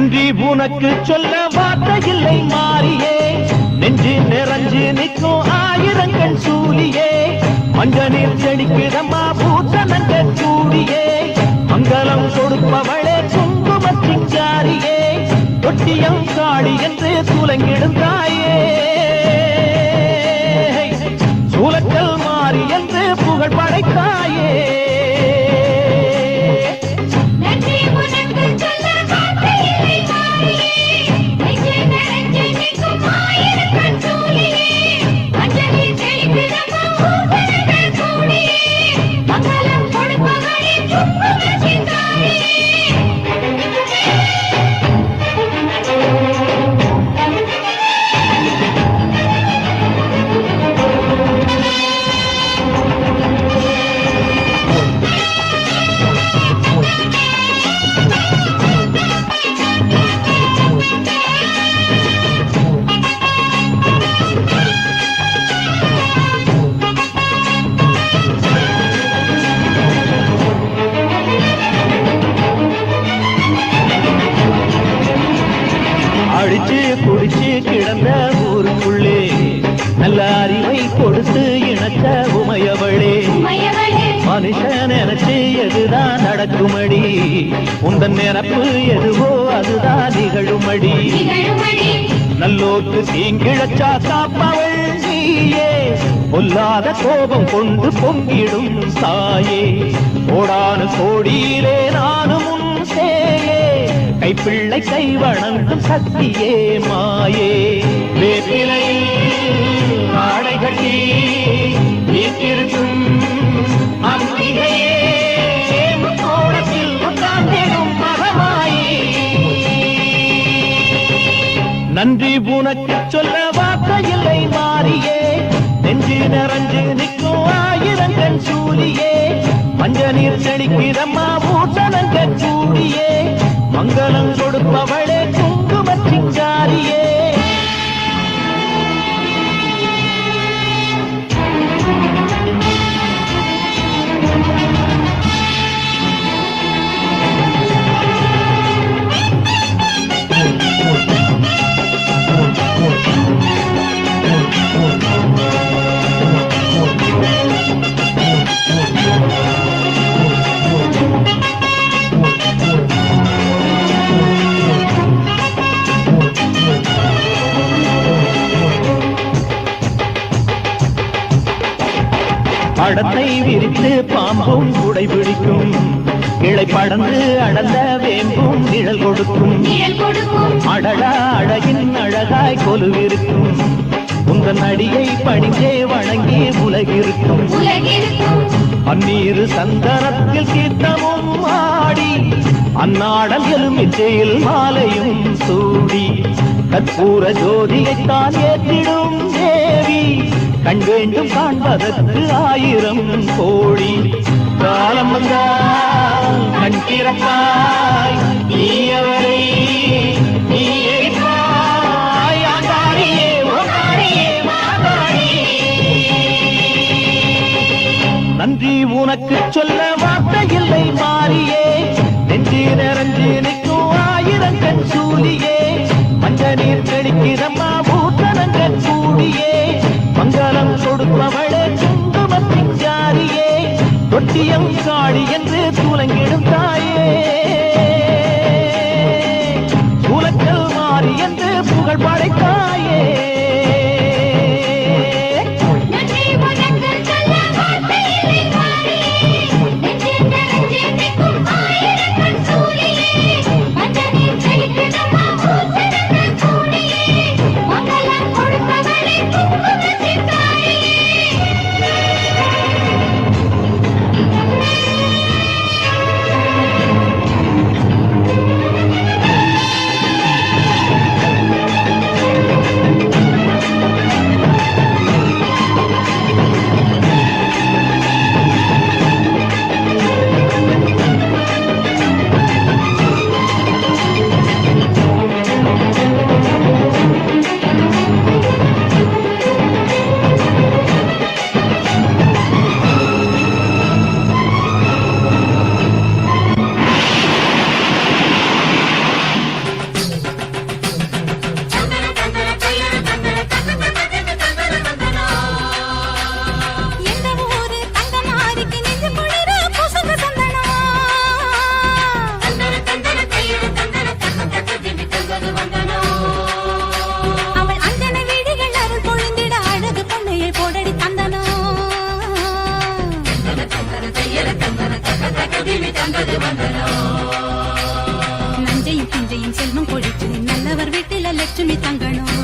நன்றி உனக்கு சொல்ல வார்த்தையில்லை மாறியே. நெஞ்சு நிறைஞ்சு நிற்கும் ஆயிரங்கள் சூலியே மஞ்சளில் பூத்த பூத்தனங்க சூடியே மங்களம் கொடுப்பவளே குங்கும சிங்காரியே. தொட்டியம் காடி என்று சூலங்கிடும் தாயே. சூலக்கல் மாறி என்று புகழ் படைத்தாயே நடக்குமடி. உந்தன் நிரப்பு எதுவோ அதுதான் நிகழுமடி. நிகழுமடி நல்லோர்க்கு தீங்கிழச்சா காப்பவள் நீயே. பொல்லாத கோபம் கொண்டு பொங்கிடும் சாயே. கோடானு கோடியிலே நானும் சேயே. கைப்பிள்ளை கை வணங்கும் சக்தியே மாயே. வேப்பிலை ஆடை கட்டி உனக்கு சொல்ல வார்த்தையில்லை மாறியே. நெஞ்சு நிறைஞ்சு நிற்கும் ஆயிரங்கள் சூரியே மஞ்ச நீர் செழிக்கிறம்மா பூசணங்க படத்தை விரித்து பாம்பும் குடை பிடிக்கும். கிளை படந்து அடர்ந்த வேம்பும் நிழல் கொடுக்கும். அடடா அழகின் அழகாய் கொலுவிருக்கும். உங்கள் அடியை பணிந்தே வணங்கி உலகிருக்கும். பன்னீரு சந்தனத்தில் கீர்த்தமும் ஆடி அந்நாடல் எலுமிச்சையில் மாலையும் சூடி கற்பூர ஜோதியைத்தான் ஏற்றிடும் கண் வேண்டும் காண்பதற்கு ஆயிரம் கோடி. காலம் வந்தால் கண் திறப்பாய். நீயவரை நீ எரிப்பாய் ஆங்காரியே நன்றி உனக்கு சொல்ல வார்த்தை இல்லை மாறியே. நெஞ்சு நிறைஞ்சு நிற்கும் ஆயிரங்கள் சூழியே மஞ்ச நீர் கடிக்கிறம்மா தொட்டியம் காடி என்று துலங்கிடும் தாயே. சூலக்கல் மாறி என்று புகழ் படைத்தாயே நன்றி நஞ்சையும் கிஞ்சையும் செல்வம் கொழிச்சு நல்லவர் வீட்டில லட்சுமி தங்கணும்.